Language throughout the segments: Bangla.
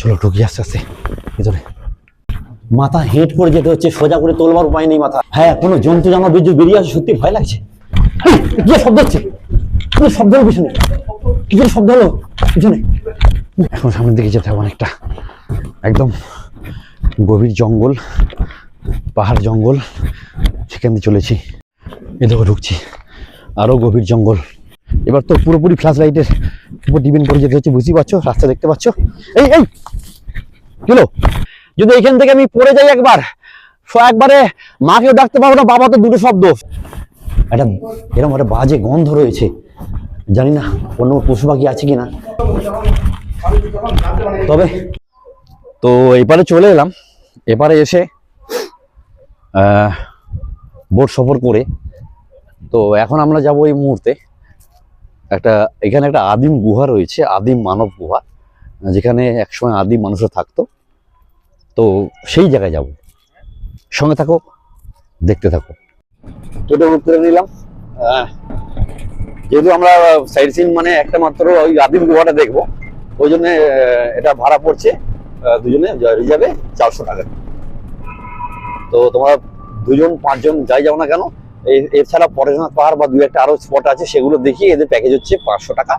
চলো ঢুকি আস্তে আস্তে, ভিতরে। মাথা হেঁট করে যেতে হচ্ছে, সোজা করে তোলবার উপায় নেই মাথা। হ্যাঁ কোনো জন্তু জামা বিদ্যুৎ বেরিয়ে আসে, সত্যি ভয় লাগছে। কি শব্দ হচ্ছে? কি শব্দ হলো পিছনে? কি শব্দ হলো পিছনে? এখন সামনের দিকে যেতে হবে অনেকটা। একদম গভীর জঙ্গল, পাহাড় জঙ্গল, সেখান দিয়ে চলেছি। এ দেখো, ঢুকছি। আরও গভীর জঙ্গল। এবার তো পুরোপুরি ফ্ল্যাশ লাইটের উপর ডিপেন্ড করে যেতে হচ্ছে, বুঝতেই পারছ? রাস্তা দেখতে পাচ্ছ? এই এই! কিলো যদি এখান থেকে আমি পড়ে যাই একবার একবারে মাকেও ডাকতে পারব না, বাবা তো দুটো শব্দ। একটা এরকম একটা বাজে গন্ধ রয়েছে। জানি না অন্য পশু পাখি আছে কিনা। তবে, তো এপারে চলে এলাম। এপারে এসে বোট সফর করে। তো এখন আমরা যাব এই মুহূর্তে। একটা, এখানে একটা আদিম গুহা রয়েছে, আদিম মানব গুহা, যেখানে একসময় আদিম মানুষও থাকতো। তো সেই জায়গায় যাব। সঙ্গে থাকো, দেখতে থাকো। টোটো বুক করে নিলাম। যেহেতু আমরা সাইড সিন মানে একটা মাত্র ওই আদিম গুহাটা দেখব, ওই জন্য এটা ভাড়া পড়ছে দুজনে রিজার্ভে চারশো টাকা। তো তোমরা দুজন, পাঁচজন যাই যাও না কেন এছাড়া পরেশনাথ পাহাড় বা দু একটা আরও স্পট আছে, সেগুলো দেখিয়ে এদের প্যাকেজ হচ্ছে পাঁচশো টাকা।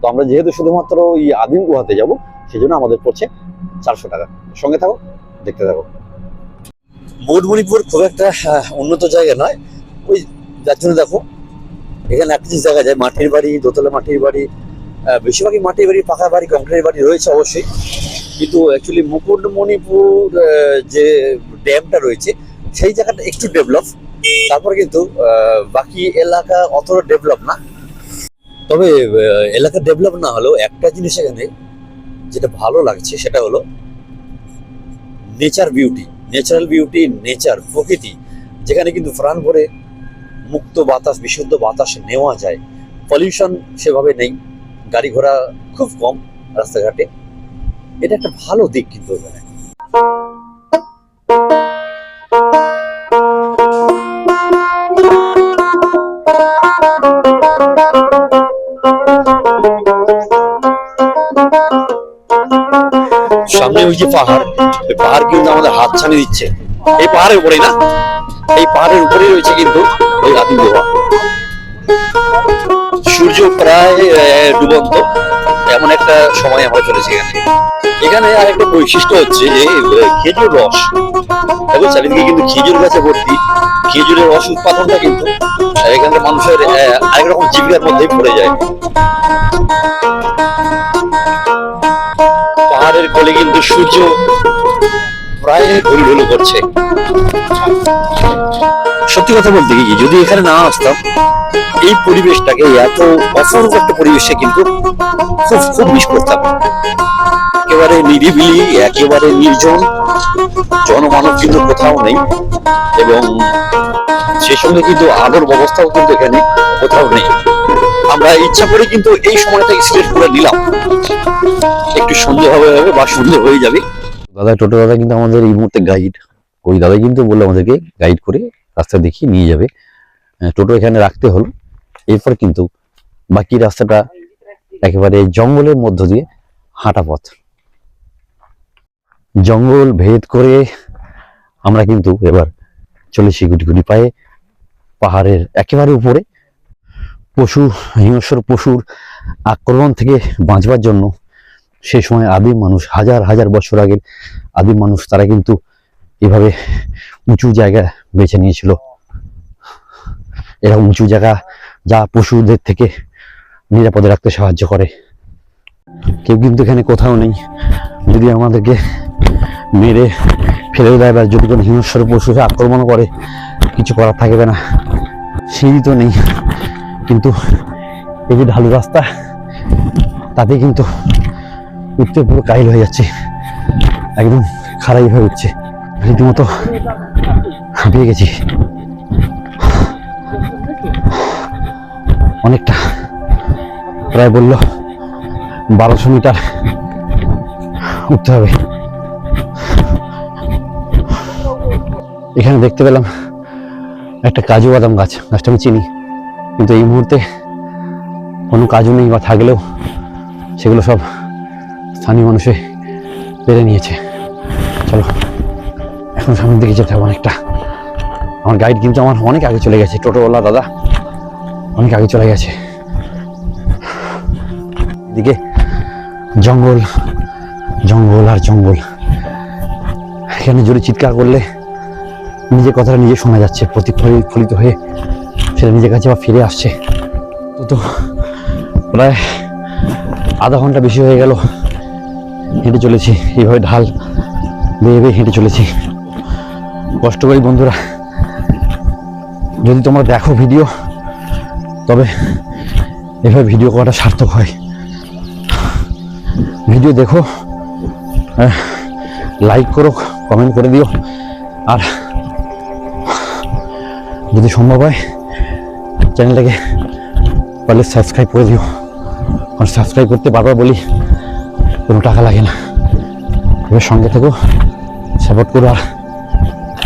তো আমরা যেহেতু শুধুমাত্র ওই আদিম গুহাতে যাব সেই জন্য আমাদের পড়ছে চারশো টাকা। সঙ্গে থাকো, দেখতে থাকো। মুডমণিপুর খুব একটা উন্নত জায়গা নয়। ওই যার জন্য দেখো, এখানে একটা জিনিস দেখা যায়, মাটির বাড়ি, দোতলা মাটির বাড়ি বেশিরভাগই মাটির বাড়ি, পাকা বাড়ি, কংক্রিটের বাড়ি রয়েছে অবশ্যই। কিন্তু অ্যাকচুয়ালি মুকুটমণিপুর যে ড্যামটা রয়েছে, সেই জায়গাটা একটু ডেভেলপ তারপরে কিন্তু বাকি এলাকা অতটা ডেভেলপ না। তবে এলাকা ডেভেলপ না হলেও একটা জিনিস এখানে যেটা ভালো লাগছে, সেটা হলো nature beauty natural beauty nature প্রকৃতি, যেখানে কিন্তু প্রাণ ভরে মুক্ত বাতাস, বিশুদ্ধ বাতাস নেওয়া যায়। পলিউশন সেভাবে নেই। গাড়ি ঘোড়া খুব কম রাস্তাঘাটে। এটা একটা ভালো দিক কিন্তু এখানে। সামনে ওই যে পাহাড়, ওই পাহাড় কিন্তু আমাদের হাত ছানি দিচ্ছে। এই পাহাড়ের উপরেই না? এই পাহাড়ের উপরেই রয়েছে কিন্তু ওই আদিম গুহা। সূর্য প্রায় ডুবন্ত, এমন একটা সময় আমরা চলেছি এখানে। এখানে আর একটা বৈশিষ্ট্য হচ্ছে যে খেজুর রস। দেখো চারিদিকে কিন্তু খেজুর গাছে ভর্তি। খেজুরের রস উৎপাদনটা কিন্তু, এখানকার মানুষের আরেক রকম জীবিকার মধ্যেই পড়ে যায়। পাহাড়ের কোলে কিন্তু সূর্য প্রায় ঢুলঢুলু করছে। সত্যি কথা বলতে কি, যদি এখানে না আসতাম, এই পরিবেশটাকে, এত অপূর্ব একটা পরিবেশে কিন্তু খুব খুব মিস করতাম। একেবারে নিরিবিলি, একেবারে নির্জন, জনমানব কিন্তু কোথাও নেই। এবং সে সঙ্গে কিন্তু আলোর ব্যবস্থাও কিন্তু এখানে কোথাও নেই। আমরা ইচ্ছা করে কিন্তু এই সময়টা সিলেক্ট করে নিলাম। একটু সন্ধ্যে হবে বা সন্ধ্যে হয়ে যাবে। দাদা, টোটো দাদা কিন্তু আমাদের এই মুহূর্তে গাইড ওই দাদাই কিন্তু বলল আমাদেরকে গাইড করে রাস্তা দেখিয়ে নিয়ে যাবে। টোটো এখানে রাখতে হলো। এরপর কিন্তু বাকি রাস্তাটা একেবারে জঙ্গলের মধ্য দিয়ে হাঁটা পথ। জঙ্গল ভেদ করে আমরা কিন্তু এবার চলেছি গুটি গুটি পায়ে। পাহাড়ের একেবারে উপরে। পশু, হিংস্র পশুর আক্রমণ থেকে বাঁচবার জন্য সে সময় আদিম মানুষ, হাজার হাজার বছর আগের আদিম মানুষ, তারা কিন্তু এভাবে উঁচু জায়গা বেছে নিয়েছিল। এরকম উঁচু জায়গা যা পশুদের থেকে নিরাপদে রাখতে সাহায্য করে। কেউ কিন্তু এখানে কোথাও নেই। যদি আমাদেরকে মেরে ফেলে দেয় বা যদি কোনো হিংস্র পশু আক্রমণ করে, কিছু করার থাকবে না। সেই তো নেই। কিন্তু এই যে ঢালু রাস্তা তাতে কিন্তু উঠতে পুরো কাইল হয়ে যাচ্ছে। একদম খারাই হয়ে উঠছে। রীতিমতো হাঁপিয়ে গেছি। অনেকটা প্রায় বলল বারোশো মিটার উঠতে হবে। এখানে দেখতে পেলাম একটা কাজু বাদাম গাছ, গাছটা আমি চিনি। কিন্তু এই মুহূর্তে কোনো কাজও নেই বা থাকলেও সেগুলো সব স্থানীয় মানুষে পেরে নিয়েছে। চলো, এখন সামনের দিকে যেতে হবে অনেকটা। আমার গাইড কিন্তু আমার অনেক আগে চলে গেছে, টোটোওয়ালা দাদা অনেক আগে চলে গেছে। এদিকে জঙ্গল জঙ্গল আর জঙ্গল। এখানে জোরে চিৎকার করলে নিজের কথাটা নিজে শোনা যাচ্ছে, প্রতিফলিত হয়ে সেটা নিজের কাছে আবার ফিরে আসছে। তো তো, প্রায় আধা ঘণ্টা বেশি হয়ে গেল। হেঁটে চলেছি, এইভাবে ঢাল বেয়ে বেয়ে হেঁটে চলেছি। কষ্ট করি বন্ধুরা। যদি তোমরা দেখো ভিডিও, তবে এভাবে ভিডিও করাটা সার্থক হয়। ভিডিও দেখো লাইক করো কমেন্ট করে দিও। আর যদি সম্ভব হয় চ্যানেলটাকে পারলে সাবস্ক্রাইব করে দিও। আর সাবস্ক্রাইব করতে বারবার বলি, কোনো টাকা লাগে না। এবার সঙ্গে থেকো সাপোর্ট করো আর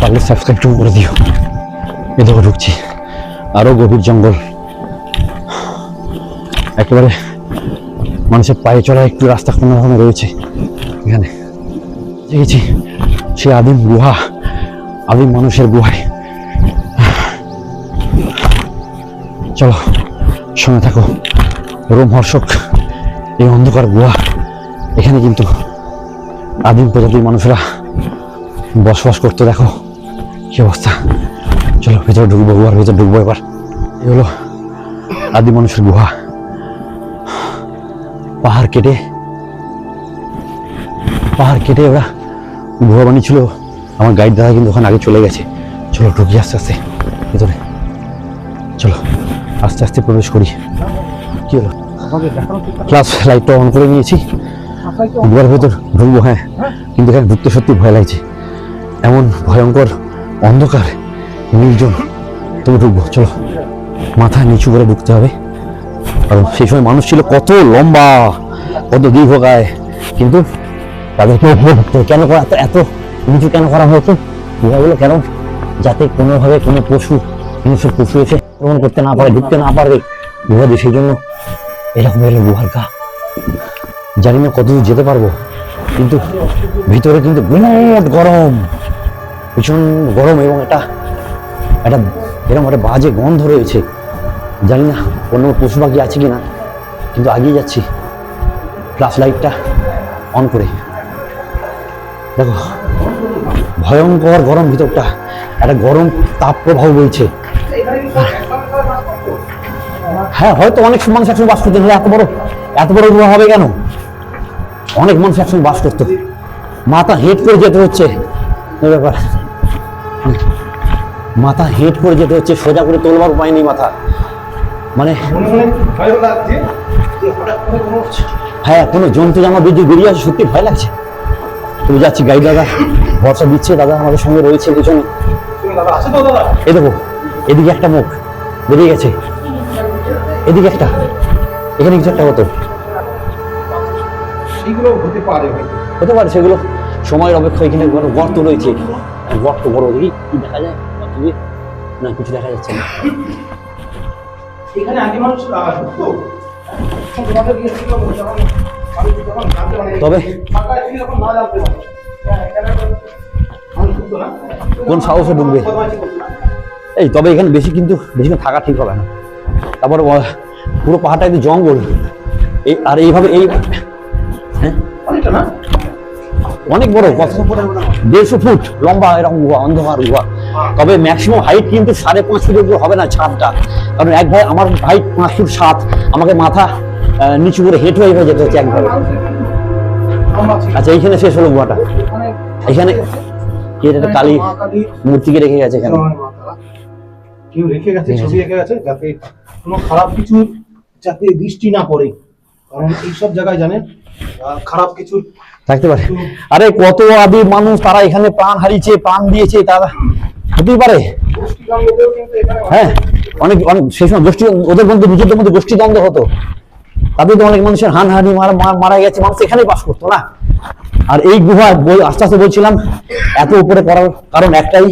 পারলে সাবস্ক্রাইবটুকু করে দিও। এ দেখো ঢুকছি। আরও গভীর জঙ্গল। একেবারে মানুষের পায়ে চলা একটু রাস্তা কোনো রকম রয়েছে এখানে। দেখেছি, সে আদিম গুহা, আদিম মানুষের গুহায়। চলো, সঙ্গে থাকো। রোমহর্ষক এই অন্ধকার গুহা এখানে কিন্তু আদিম প্রজাতির মানুষরা বসবাস করতে দেখো। কি অবস্থা? চলো, ভেতরে ঢুকবো গুহার ভেতরে ঢুকবো এবার। এই হলো আদিম মানুষের গুহা। পাহাড় কেটে পাহাড় কেটে ওরা গুহা বানিয়েছিল। আমার গাইড দাদা কিন্তু ওখানে আগে চলে গেছে। চলো, ঢুকি আস্তে আস্তে, ভেতরে। চলো। আস্তে আস্তে প্রবেশ করি। কি হলো? ক্লাস লাইটটা অন করে নিয়েছি। গুহার ভেতর ঢুকবো হ্যাঁ। কিন্তু এখানে ঢুকতে সত্যি ভয় লাগছে। এমন ভয়ঙ্কর অন্ধকার, নির্জন। তবু ঢুকবো, চলো। মাথা নিচু করে ঢুকতে হবে। কারণ সেই সময় মানুষ ছিল কত লম্বা, কত দীর্ঘকায়। কিন্তু তাদেরকে ঢুকতে কেন করা এত এত নিচু কেন করা হয়েছে? গুহাগুলো কেন? যাতে কোনোভাবে কোনো পশু হিংস্র পশু এসে আক্রমণ করতে না পারে, ঢুকতে না পারে দিয়ে সেই জন্য এরকম এলো গুহার গা। জানি না কতদূর যেতে পারব, কিন্তু ভিতরে কিন্তু বিরাট গরম, ভীষণ গরম এবং এটা একটা এরকম একটা বাজে গন্ধ রয়েছে। জানি না কোনো পশু পাখি আছে কিনা, কিন্তু আগিয়ে যাচ্ছি। ফ্লাশ লাইটটা অন করে। দেখো, ভয়ঙ্কর গরম ভিতরটা, একটা গরম তাপ প্রবাহ বইছে। হ্যাঁ হয়তো অনেক মানুষ একসঙ্গে বাস করতেন এত বড় এত বড় গুহা হবে কেন? অনেক মানুষ একসঙ্গে বাস করতো। মাথা হেট করে যেতে হচ্ছে। ব্যাপার। মাথা হেট করে যেতে হচ্ছে, সোজা করে তোলবার উপায় নেই মাথা। মানে হ্যাঁ কোনো জন্তু জামা বিদ্যুৎ বেরিয়ে আসে, সত্যি ভয় লাগছে। তুমি যাচ্ছি গাইড দাদা। ভরসা দিচ্ছে, দাদা আমাদের সঙ্গে রয়েছে পিছনে আছে এই দেখো, এদিকে একটা মুখ, বেরিয়ে গেছে। এদিকে একটা। এখানে কিছু একটা হতো। সেইগুলো হতে পারে হতে পারে সেগুলো সময়ের অপেক্ষা এখানে বড় গর্ত রয়েছে। গর্ত বড় দেখি কি দেখা যায়। না কিছু দেখা যাচ্ছে না। এখানে আগে মানুষ তবে? হ্যাঁ, কোন সাহসে না। এই তবে এখানে বেশি কিন্তু বেশিক্ষণ থাকা ঠিক হবে না। তারপর পুরো পাহাড়টা কিন্তু জঙ্গল। এই আর এইভাবে এই হ্যাঁ? অনেক বড় কত? দেড়শো ফুট লম্বা এরকম গুহা অন্ধকার গুহা তবে ম্যাক্সিমাম হাইট কিন্তু সাড়ে পাঁচ ফুটের উপর হবে না ছাদটা। কারণ এক ভাই আমার হাইট পাঁচ ফুট সাত আমাকে মাথা নিচু করে হেঁটে হয়ে যেতে হচ্ছে একভাবে। আচ্ছা এইখানে শেষ হলো গুহাটা এখানে কালী মূর্তিকে রেখে গেছে এখানে। কেউ রেখে গেছে ছবি রেখে গেছে যাতে কোনো খারাপ কিছু যাতে দৃষ্টি না পড়ে। কারণ এইসব জায়গায় জানেন খারাপ কিছু থাকতে পারে। আরে কত আদি মানুষ তারা এখানে প্রাণ হারিয়েছে প্রাণ দিয়েছে তারা হতেই পারে। হ্যাঁ। অনেক অনেক সেই সময় গোষ্ঠী ওদের মধ্যে নিজেদের মধ্যে গোষ্ঠী দ্বন্দ্ব হতো। তাদের তো অনেক মানুষের হানহানি মারা মারা- গেছে মানুষ এখানেই বাস করতো না। আর এই গুহা আস্তে আস্তে বলছিলাম এত উপরে করার কারণ একটাই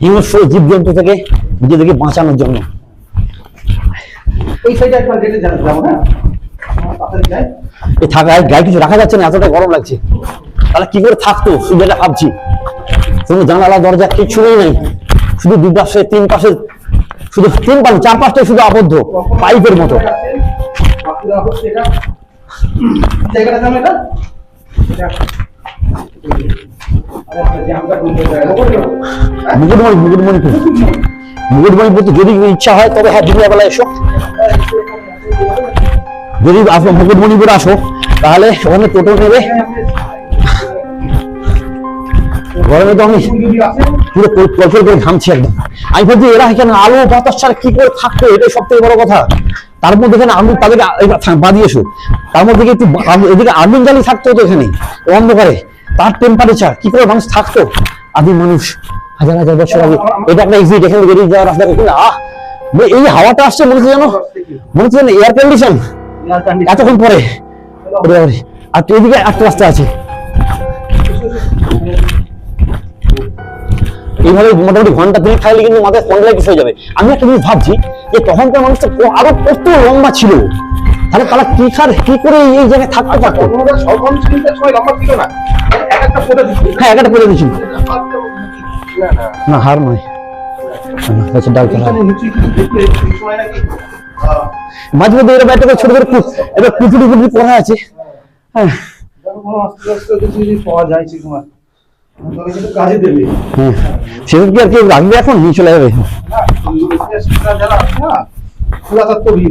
হিংস্র জীবজন্তু থেকে নিজেদেরকে বাঁচানোর জন্য। এই সাইডে একবার গেটে যাব হ্যাঁ? আমরা তাড়াতাড়ি যাই এই থাকা গায়ে কিছু রাখা যাচ্ছে না এতটা গরম লাগছে। তাহলে কি করে থাকতো? শুধু এটা ভাবছি। কোনো জানালা দরজা কিছুই নেই। শুধু দুই পাশে তিন পাশে শুধু তিন পাশে চার পাশটাই শুধু আবদ্ধ পাইপের মতো। জায়গাটা হ্যাঁ? মুকুটমণি যদি ইচ্ছা হয় তবে হ্যাঁ দিনের বেলা এসো যদি আসো তাহলে ওখানে টোটো নেবে গরমে তো আমি পুরো কলফল করে ঘামছি একদম আমি ভাবছি এরা এখানে আলো বাতাস ছাড়া কি করে থাকতো এটাই সব থেকে বড় কথা তার মধ্যে এখানে আগুন তাদেরকে এসো তার মধ্যে একটু এদিকে আগুন জ্বালি থাকতো তো এখানে অন্ধকারে তার টেম্পারেচার কি করে মানুষ থাকতো? আদিম মানুষ হাজার হাজার বছর আগে। এটা একটা এক্সিট এখানে বেরিয়ে যাওয়ার রাস্তা কিন্তু আহ! এই হাওয়াটা আসছে মনে হচ্ছে জানো মনে হচ্ছে এয়ার কন্ডিশন এতক্ষণ পরে। আর তো এদিকে একটা রাস্তা আছে এইভাবে মোটামুটি ঘণ্টা তিনে খাইলে কিন্তু মাথায় স্পন্ডালাইটিস হয়ে যাবে। আমি একটা জিনিস ভাবছি যে তখনকার মানুষটা আরও কত লম্বা ছিল? তাহলে তারা কি খার কি করে এই- জায়গায় থাকতে পারতো? সব মানুষ লম্বা ছিল না। হ্যাঁ একটা করে দিচ্ছি না, হার নয় ডাল মাঝে মধ্যে এরা ব্যাটে ছোট করে কুচুরি কুচুরি করা আছে। হ্যাঁ। হ্যাঁ। সেদিন কি আর এখন? নিয়ে চলে যাবে।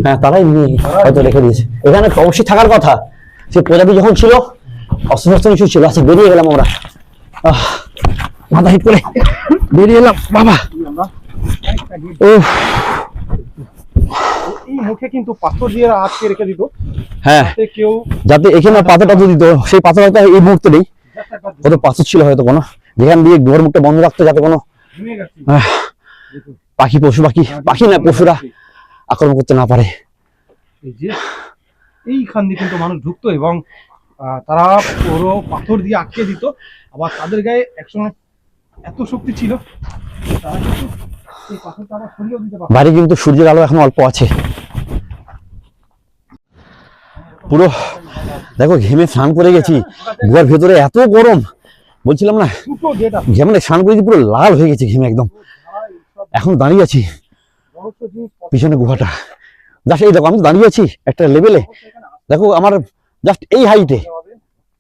হ্যাঁ তারাই নিয়ে হয়তো রেখে দিয়েছে। এখানে অবশ্যই থাকার কথা। সে প্রজাতি যখন ছিল অস্ত্র কিছু ছিল আচ্ছা বেরিয়ে গেলাম আমরা। মাথা হিট করে। বেরিয়ে এলাম বাবা। ও এই মুখে কিন্তু পাথর দিয়ে আটকে রেখে দিত। হ্যাঁ। কেউ যাতে এখানে পাথর টাথর দিত সেই পাথর হয়তো এই মুহূর্তে নেই। কত পাথর ছিল হয়তো কোনো। যেখান দিয়ে ঘর মুখটা বন্ধ রাখতো যাতে কোনো পাখি পশু পাখি পাখি না পশুরা আক্রমণ করতে না পারে। এইখান দিয়ে কিন্তু মানুষ ঢুকতো এবং তারা পুরো পাথর দিয়ে আটকে দিত। আবার তাদের গায়ে একসময় এত শক্তি ছিল তারা কিন্তু এই পাথরটা আবার সরিয়েও দিতে পারতো। বাইরে কিন্তু সূর্যের আলো এখন অল্প আছে। পুরো দেখো ঘেমে স্নান করে গেছি। গুহার ভেতরে এত গরম বলছিলাম না ঘেমে স্নান করেছি পুরো লাল হয়ে গেছে ঘেমে একদম। এখন দাঁড়িয়ে আছি। পিছনে গুহাটা। জাস্ট এই দেখো আমি তো দাঁড়িয়ে আছি একটা লেভেলে দেখো আমার জাস্ট এই হাইটে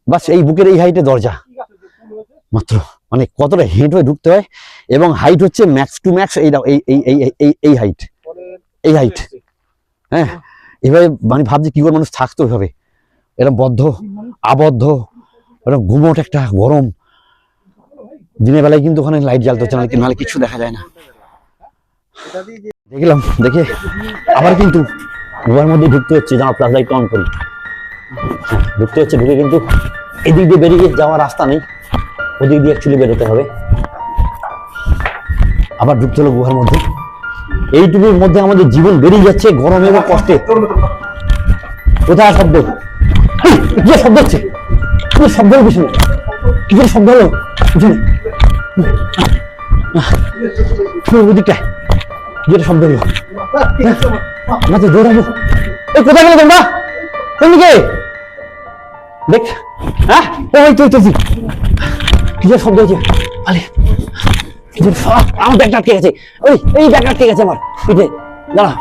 বাস এই বুকের এই হাইটে দরজা। মাত্র। মানে কতটা হেঁট হয়ে ঢুকতে হয় এবং হাইট হচ্ছে ম্যাক্স টু ম্যাক্স এই এই হাইট এই হাইট হ্যাঁ? এভাবে মানে ভাবছি কী করে মানুষ থাকতো এভাবে। এরকম বদ্ধ, আবদ্ধ এরকম ঘুমোট একটা গরম। দিনের বেলায় কিন্তু ওখানে লাইট জ্বালতে হচ্ছে, নাহলে নাহলে কিছু দেখা যায় না। দেখলাম, দেখে আবার কিন্তু গুহার মধ্যে ঢুকতে হচ্ছে, যেন প্লাস লাইট অন করি। ঢুকতে হচ্ছে ঢুকে কিন্তু এদিক দিয়ে বেরিয়ে যাওয়ার রাস্তা নেই। ওদিক দিয়ে অ্যাকচুয়ালি বেরোতে হবে। আবার ঢুকতে হলো গুহার মধ্যে। এইটুকুর মধ্যে আমাদের জীবন বেরিয়ে যাচ্ছে গরমে এবং কষ্টে। কোথায় শব্দ? কি শব্দ হচ্ছে? কি শব্দ হলো পিছনে? কি করে শব্দ হলো পিছনে? ওদিকটায় কি শব্দ হলো। না তো দৌড়াবো এই কোথায় গেলে তোমরা? কোন দিকে? দেখ। হ্যাঁ ওই তুই তুই কি যে শব্দ হচ্ছে আরে আমার ব্যাগটা আটকে গেছে। ওই, এই ব্যাগ আটকে গেছে আমার। পিঠে দাঁড়া।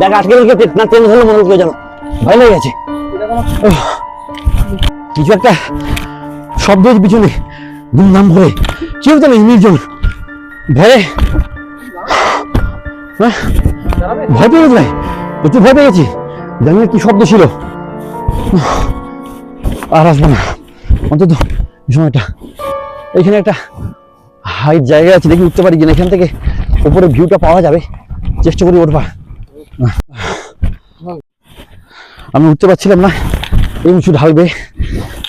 ব্যাগ আটকে গেলে কি না ট্রেন ধরলো মনে হলো জানো ভয় লেগে গেছে। কিছু একটা শব্দ পিছনে দুমদাম করে কেউ জানে নির্জন ভয়ে ভয় পেয়ে গেছি প্রচুর ভয় পেয়ে গেছি। জানি কি শব্দ ছিল। আর আসব না। অন্তত সময়টা। এখানে একটা হাইট জায়গা আছে, দেখি উঠতে পারি কিনা। এখান থেকে উপরে ভিউটা পাওয়া যাবে। চেষ্টা করি উঠবা আমি উঠতে পারছিলাম না। এই উঁচু ঢালবে।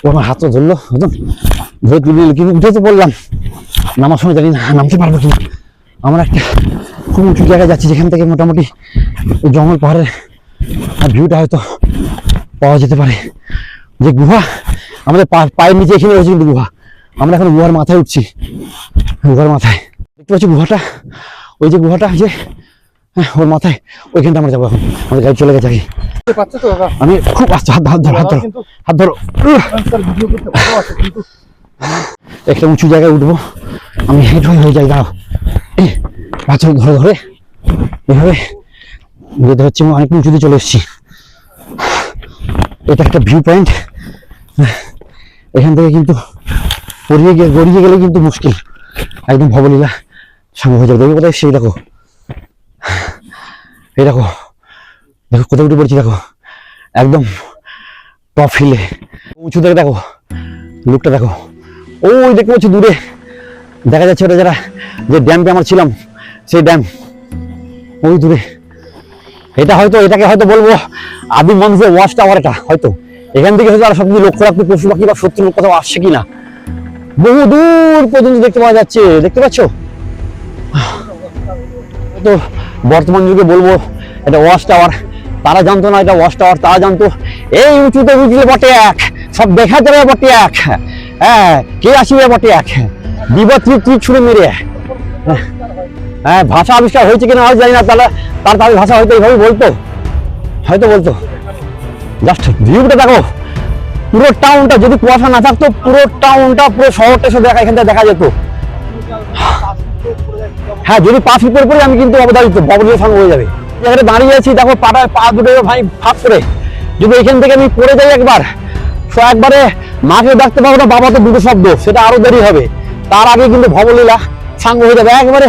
ও আমার হাতটা ধরলো। ধরে তুলে নিল। কিন্তু উঠে তো বললাম নামার সময় জানি না, নামতে পারব কিনা। আমার একটা খুব উঁচু জায়গায় যাচ্ছি, যেখান থেকে মোটামুটি জঙ্গল পাহাড়ের ভিউটা হয়তো পাওয়া যেতে পারে। যে গুহা আমাদের পায়ের নিচে এখানে রয়েছে কিন্তু গুহা। আমরা এখন গুহার মাথায় উঠছি। গুহার মাথায়। দেখতে পাচ্ছি গুহাটা? ওই যে গুহাটা যে হ্যাঁ ওর মাথায়। ওইখানটা আমরা যাব এখন। আমাদের গাড়ি চলে গেছে আগে। আমি খুব আচ্ছা হাত হাত ধরো হাত ধরো। হাত ধরো। একটা উঁচু জায়গায় উঠবো। আমি হেঁট হয়ে যাই দাঁড়াও। এই বাচ্চা ধরে ধরে এভাবে। যেতে হচ্ছে আমি অনেক উঁচুতে চলে এসেছি। এটা একটা ভিউ পয়েন্ট এখান থেকে কিন্তু পড়িয়ে গিয়ে গড়িয়ে গেলে কিন্তু মুশকিল। একদম ভবলীলা সামনে হয়ে যাবে। দেখো কোথায় সেই দেখো। এই দেখো। দেখো কোথায় উঠে পড়ছি দেখো। একদম টপ হিলে উঁচু থেকে দেখো। লুকটা দেখো। ওই দেখতে পাচ্ছি দূরে। দেখা যাচ্ছে ওটা যারা যে ড্যামে আমার ছিলাম, সেই ড্যাম ওই দূরে। এটা হয়তো, এটাকে হয়তো বলব আদিম মানুষের ওয়াশ টাওয়ার এটা, হয়তো। এখান থেকে হয়তো আর সব লক্ষ্য রাখতে পশু পাখি বা শত্রু কোথাও আসছে কিনা? বহু দূর পর্যন্ত দেখতে পাওয়া যাচ্ছে, দেখতে পাচ্ছ? তো বর্তমান যুগে বলব এটা ওয়াশ টাওয়ার, তারা জানতো না এটা ওয়াশ টাওয়ার, তারা জানতো, এই উঁচুতে উঠলে বটে এক, সব দেখা যাবে বটে এক হ্যাঁ কে আসিবে বটে এক? দিব তুই ছুড়ে মেরে। হ্যাঁ ভাষা আবিষ্কার হয়েছে কিনা হয়তো জানি না, তাহলে তার তাদের ভাষা হয়তো এইভাবে বলতো, হয়তো বলতো। জাস্ট ভিউটা দেখো। পুরো টাউনটা যদি কুয়াশা না থাকতো, পুরো টাউনটা পুরো শহরটা সব দেখা এখান থেকে দেখা যেত। হ্যাঁ যদি পাঁচ ফিট পরে আমি কিন্তু অবধারিত ববলের সঙ্গে হয়ে যাবে। এখানে দাঁড়িয়ে আছি, দেখো পাটা পা দুটো ভাই ফাঁক করে। যদি এখান থেকে আমি পড়ে যাই একবার, তো একবারে মাকে ডাকতে পারব না, বাবা তো দুটো শব্দ, সেটা আরও দেরি হবে। তার আগে কিন্তু ভবলীলা সাঙ্গ হয়ে যাবে, একবারে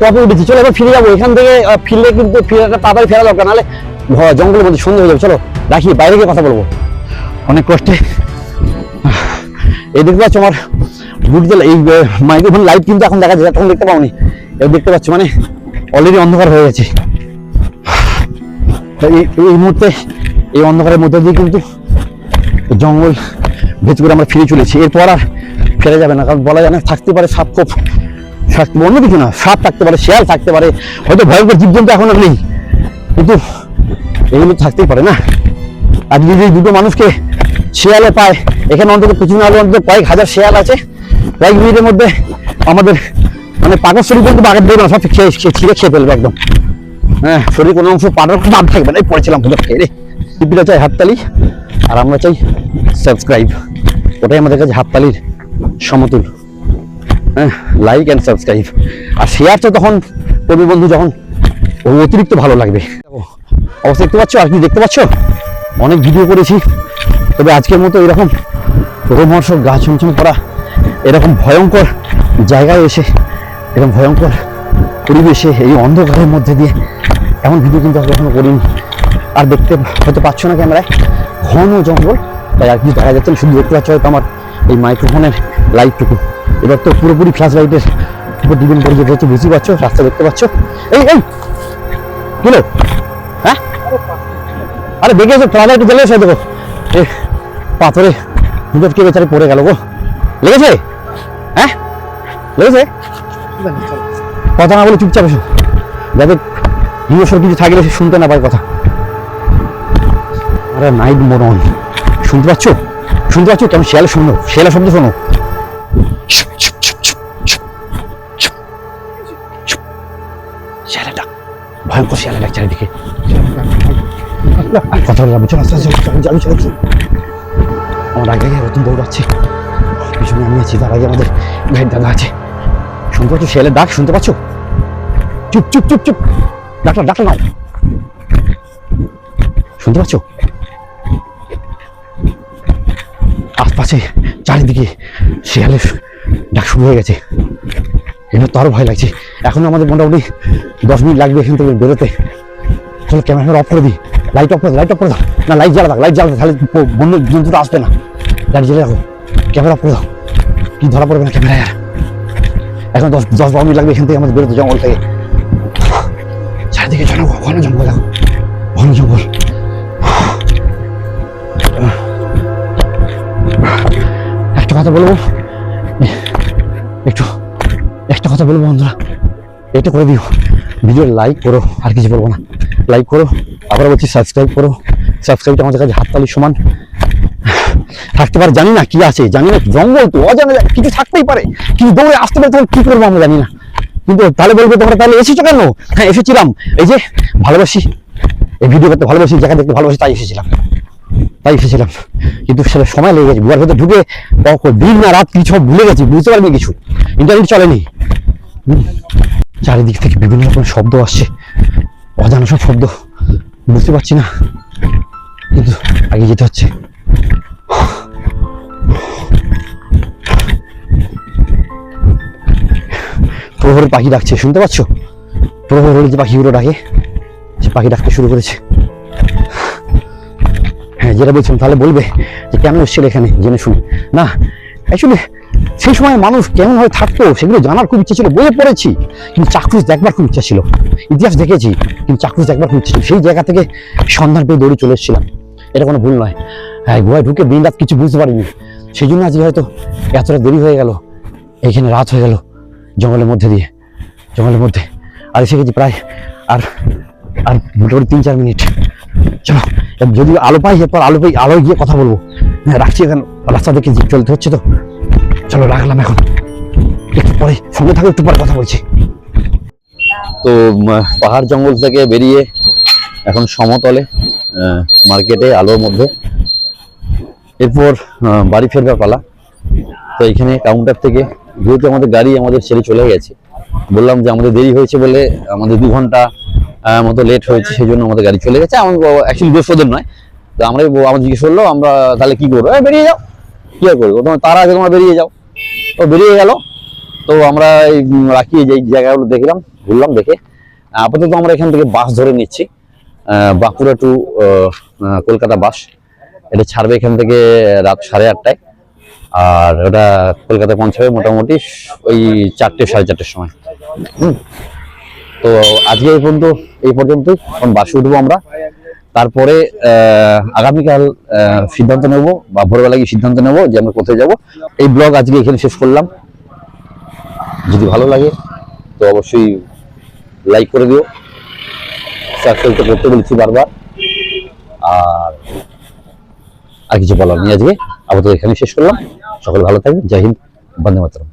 টপে উঠেছি। চলো, এবার ফিরে যাব। এখান থেকে ফিরলে কিন্তু ফিরাটা তাড়াতাড়ি ফেরা দরকার, নাহলে জঙ্গলের মধ্যে সন্ধ্যে হয়ে যাবে। চলো। রাখি, বাইরে গিয়ে কথা বলব। অনেক কষ্টে। এই দেখতে পাচ্ছ আমার বুটতে এই মাইক্রোফোন লাইট কিন্তু এখন দেখা তখন দেখতে পাওনি। এবার দেখতে পাচ্ছ মানে অলরেডি অন্ধকার হয়ে গেছে। এই এই মুহূর্তে এই অন্ধকারের মধ্যে দিয়ে কিন্তু জঙ্গল ভেদ করে আমরা ফিরে চলেছি। এরপর আর ফেরা যাবে না, কারণ বলা যায় না, থাকতে পারে সাপ খোপ থাকতে অন্য কিছু না, সাপ থাকতে পারে, শেয়াল থাকতে পারে। হয়তো ভয়ঙ্কর জীবজন্তু এখন আর নেই। কিন্তু এগুলো থাকতেই পারে না। আর যদি দুটো মানুষকে শেয়ালে পায়, এখানে অন্তত কিছু হলে অন্তত কয়েক হাজার শেয়াল আছে, কয়েক মিনিটের মধ্যে আমাদের মানে পাকর শরীর কিন্তু বাঘের দেবে না, সব খেয়ে ছিঁড়ে খেয়ে ফেলবে একদম। হ্যাঁ শরীর কোনো অংশ পাটার নাম থাকবে না, এই পড়েছিলাম পুজো খেয়ে রে। টিপিটা চাই হাততালি, আর আমরা চাই সাবস্ক্রাইব ওটাই আমাদের কাছে হাততালির সমতুল। হ্যাঁ লাইক অ্যান্ড সাবস্ক্রাইব আর শেয়ার তো তখন কবি বন্ধু, যখন অতিরিক্ত ভালো লাগবে। অবস্থা দেখতে পাচ্ছ, আর কি দেখতে পাচ্ছ? অনেক ভিডিও করেছি। তবে আজকের মতো এরকম রোমহর্ষক গা ছমছম করা এরকম ভয়ঙ্কর জায়গায় এসে, এরকম ভয়ঙ্কর পরিবেশে এই অন্ধকারের মধ্যে দিয়ে এমন ভিডিও কিন্তু আমি কখনো করিনি। আর দেখতে হয়তো পাচ্ছ না ক্যামেরায়, ঘন জঙ্গল। তাই আর কিছু দেখা যাচ্ছে শুধু দেখতে পাচ্ছ হয়তো আমার এই মাইক্রোফোনের লাইটটুকু এবার তো পুরোপুরি ফ্ল্যাশ লাইটের উপর ডিপেন্ড করে যেতে হচ্ছে বুঝতেই পারছ, রাস্তা দেখতে পাচ্ছ। এই এই হ্যাঁ? আরে দেখেছ ফ্ল্যাশ লাইট জ্বলে এসে, দেখো। এ, পাথরে কে বেচারে পড়ে গেল গো। লেগেছে? হ্যাঁ? লেগেছে? কথা না বলে চুপচাপ এসো। যাতে নিজস্ব কিছু থাকলে সে শুনতে না পায় কথা। আরে নাইট মরন শুনতে পাচ্ছ? শুনতে পাচ্ছ? কেমন শেয়াল শোনো শেয়ালের শব্দ শোনো। ভয়ঙ্কর শেয়ালের ডাক চারিদিকে। কথা বলে যাব চলো আস্তে আস্তে। আমার আগে আগে রতন দৌড়াচ্ছে পিছনে আমি আছি, তার আগে আমাদের গাইড দাদা আছে। শুনতে পাচ্ছ শেয়ালের ডাক, শুনতে পাচ্ছ? চুপ চুপ চুপ চুপ। ডাক্তার ডাক্তার নাও। শুনতে পাচ্ছ? আশপাশে চারিদিকে শিয়ালের ডাক শুরু হয়ে গেছে। এবার তো আরও ভয় লাগছে। এখন আমাদের মোটামুটি দশ মিনিট লাগবে এখান থেকে বেরোতে। চলো ক্যামেরা অফ করে দিই। লাইট অফ করে লাইট অফ করে দাও না লাইট জ্বালা লাইট জ্বালা তাহলে ব- বন্য জন্তুটা আসবে না। লাইট জ্বালা রাখো। ক্যামেরা অফ করে দাও। কি ধরা পড়বে না ক্যামেরা এখন দশ দশ বারো মিনিট লাগবে এখান থেকে আমাদের বেরোতে জঙ্গল থেকে। চারিদিকে জন ঘন জঙ্গল দেখো। ঘন জঙ্গল। একটা কথা বলব? একটু, একটা কথা বলব বন্ধুরা। এটা করে দিও। ভিডিও লাইক করো, আর কিছু বলব না। লাইক করো। আবার বলছি সাবস্ক্রাইব করো। সাবস্ক্রাইবটা আমাদের কাছে হাততালি সমান। থাকতে পারে, জানি না কি আছে, জানি না, জঙ্গল তো, অজানা কিছু থাকতেই পারে। কিন্তু দৌড়ে আসতে পারে, তখন কি করব আমরা জানি না। কিন্তু তাহলে বলব তোমরা, তাহলে এসেছ কেন? হ্যাঁ এসেছিলাম। এই যে, ভালোবাসি। এই ভিডিও করতে ভালোবাসি জায়গা দেখতে ভালোবাসি, তাই এসেছিলাম। তাই এসেছিলাম। কিন্তু সেটা সময় লেগে গেছে গুয়ার ভেতরে ঢুকে কখন, দিন না রাত কিছু ভুলে গেছি, বুঝতে পারিনি কিছু। ইন্টারনেট চলেনি। চারিদিক থেকে বিভিন্ন রকম শব্দ আসছে, অজানা সব শব্দ। বুঝতে পারছি না। কিন্তু আগে যেতে হচ্ছে। প্রহরের পাখি ডাকছে, শুনতে পাচ্ছ? প্রহর হলে যে পাখিগুলো ডাকে, সে পাখি ডাকতে শুরু করেছে। হ্যাঁ যেটা বলছিলাম, তাহলে বলবে যে কেন এসেছিল এখানে, জেনে শুনে। না অ্যাকচুয়ালি সেই সময় মানুষ কেমন ভাবে থাকতো সেগুলো জানার খুব ইচ্ছা ছিল বইয়ে পড়েছি। কিন্তু চাক্ষুষ দেখবার খুব ইচ্ছা ছিল। ইতিহাস দেখেছি, কিন্তু চাক্ষুষ দেখবার খুব ইচ্ছা ছিল। সেই জায়গা থেকে সন্ধান পেয়ে দৌড়ে চলে এসেছিলাম। এটা কোনো ভুল নয়। হ্যাঁ গোয়ায় ঢুকে দিন রাত কিছু বুঝতে পারিনি। সেই জন্য আজকে হয়তো এতটা দেরি হয়ে গেল। এইখানে রাত হয়ে গেল জঙ্গলের মধ্যে দিয়ে, জঙ্গলের মধ্যে। আর এসে গেছি প্রায় আর আর মোটামুটি তিন চার মিনিট। চলো যদি আলো পাই, এরপর আলো পাই আলোয় গিয়ে কথা বলব। হ্যাঁ রাখছি এখন। রাস্তা দেখে চলতে হচ্ছে তো। চলো রাখলাম এখন। একটু পরে সঙ্গে থাকো একটু পরে কথা বলছি। তো পাহাড় জঙ্গল থেকে বেরিয়ে এখন সমতলে মার্কেটে আলোর মধ্যে। এরপর বাড়ি ফেরবার পালা। তো এখানে কাউন্টার থেকে যেহেতু আমাদের গাড়ি আমাদের ছেড়ে চলে গেছে বললাম যে আমাদের দেরি হয়েছে বলে আমাদের দু ঘণ্টা মতো লেট হয়েছে সেই জন্য আমাদের গাড়ি চলে গেছে। আমার অ্যাকচুয়ালি ওদের নয়। তো আমরা আমার জিজ্ঞেস করল আমরা তাহলে কি করব? "এই, বেরিয়ে যাও। কি আর করব? তোমার তার আগে তোমরা বেরিয়ে যাও। তো বেরিয়ে গেল। তো আমরা এই রাখি যে জায়গাগুলো দেখলাম, ঘুরলাম দেখে। আপাতত আমরা এখান থেকে বাস ধরে নিচ্ছি। Bankura to Kolkata bus. এটা ছাড়বে এখান থেকে রাত সাড়ে আটটায়। আর ওটা কলকাতায় পৌঁছাবে মোটামুটি ওই চারটে, সাড়ে চারটের সময়। তো আজকে এই পর্যন্ত, এই পর্যন্তই। এখন বাসে উঠবো আমরা। তারপরে আগামীকাল সিদ্ধান্ত নেব বা ভোরবেলা গিয়ে সিদ্ধান্ত নেব যে আমরা কোথায় যাব। এই ব্লগ আজকে এখানে শেষ করলাম। যদি ভালো লাগে, তো অবশ্যই লাইক করে দিও। সাবস্ক্রাইব করতে বলেছি বারবার। আর আর কিছু বলার নেই আজকে। আপাতত এখানে শেষ করলাম। সকলে ভালো থাকবেন। জয় হিন্দ। বন্দে মাতরম।